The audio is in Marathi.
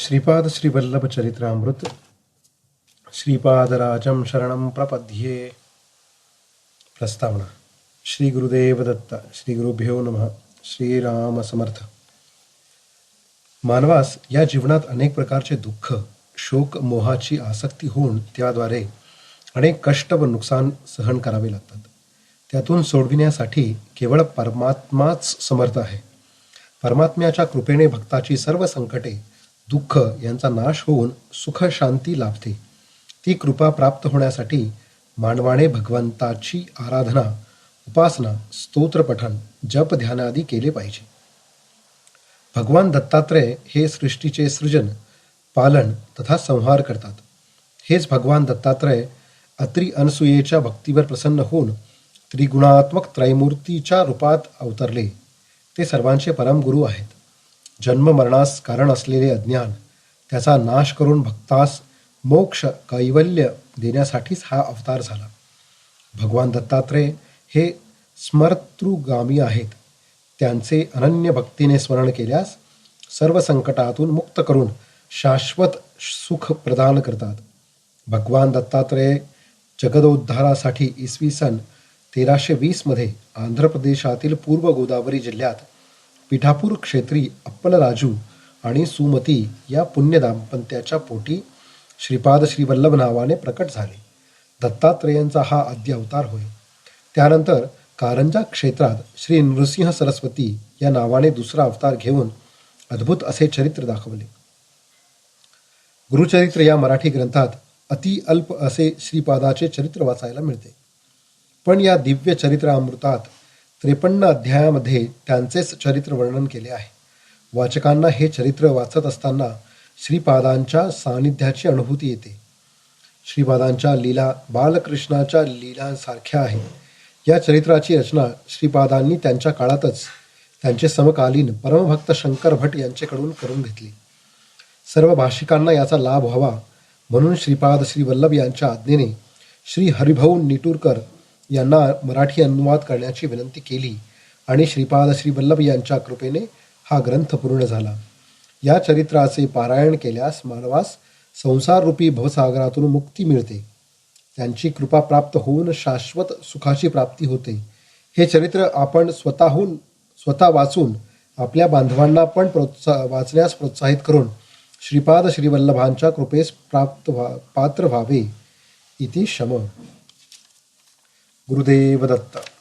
श्रीपाद श्रीवल्लभ चरित्रामृत श्रीपादराजं शरणं प्रपद्ये। प्रस्तावना। श्री गुरुदेव दत्त श्री गुरुभ्यो नम। श्रीराम समर्थ मानवास या जीवनात अनेक प्रकारचे दुःख शोक मोहाची आसक्ती होऊन त्याद्वारे अनेक कष्ट व नुकसान सहन करावे लागतात. त्यातून सोडविण्यासाठी केवळ परमात्माच समर्थ आहे. परमात्म्याच्या कृपेने भक्ताची सर्व संकटे दुःख यांचा नाश होऊन सुख शांती लाभते. ती कृपा प्राप्त होण्यासाठी मानवाने भगवंताची आराधना उपासना स्तोत्रपठण जप ध्यानादी केले पाहिजे. भगवान दत्तात्रय हे सृष्टीचे सृजन पालन तथा संहार करतात. हेच भगवान दत्तात्रय अत्री अनसुयेच्या भक्तीवर प्रसन्न होऊन त्रिगुणात्मक त्रैमूर्तीच्या रूपात अवतरले. ते सर्वांचे परमगुरू आहेत. जन्म मरणास कारण असलेले अज्ञान त्याचा नाश करून भक्तास मोक्ष कैवल्य देण्यासाठीच हा अवतार झाला. भगवान दत्तात्रय हे स्मर्तृगामी आहेत. त्यांचे अनन्य भक्तीने स्मरण केल्यास सर्व संकटातून मुक्त करून शाश्वत सुख प्रदान करतात. भगवान दत्तात्रय जगदोद्धारासाठी इसवी सन तेराशे वीसमध्ये आंध्र प्रदेशातील पूर्व गोदावरी जिल्ह्यात पिठापूर क्षेत्री अप्पलराजू आणि सुमती या पुण्य दाम्पत्याच्या पोटी श्रीपाद श्रीवल्लभ नावाने प्रकट झाले. दत्तात्रेयांचा हा आद्य अवतार होय. त्यानंतर कारंजा क्षेत्रात श्री नृसिंह सरस्वती या नावाने दुसरा अवतार घेऊन अद्भुत असे चरित्र दाखवले. गुरुचरित्र या मराठी ग्रंथात अति अल्प असे श्रीपादाचे चरित्र वाचायला मिळते. पण या दिव्य चरित्रामृतात त्रेपन्न अध्यायामध्ये त्यांचेच चरित्र वर्णन केले आहे. वाचकांना हे चरित्र वाचत असताना श्रीपादांच्या सानिध्याची अनुभूती येते. श्रीपादांच्या लीला बालकृष्णाच्या लीलांसारख्या आहे या चरित्राची रचना श्रीपादांनी त्यांच्या काळातच त्यांचे समकालीन परमभक्त शंकर भट यांच्याकडून करून घेतली. सर्व भाषिकांना याचा लाभ व्हावा म्हणून श्रीपाद श्रीवल्लभ यांच्या आज्ञेने श्री हरिभाऊ निटूरकर यांना मराठी अनुवाद करण्याची विनंती केली आणि श्रीपाद श्री वल्लभ यांच्या कृपेने हा ग्रंथ पूर्ण झाला. या चरित्राचे पारायण केल्यास मानवास संसाररूपी भवसागरातून मुक्ती मिळते. त्यांची कृपा प्राप्त होऊन शाश्वत सुखाची प्राप्ती होते. हे चरित्र आपण स्वतःहून स्वतः वाचून आपल्या बांधवांना पण प्रोत्साह वाचण्यास प्रोत्साहित करून श्रीपाद श्रीवल्लभांच्या कृपेस प्राप्त व्हा पात्र व्हावे. इति शम. ゴルデイバだった。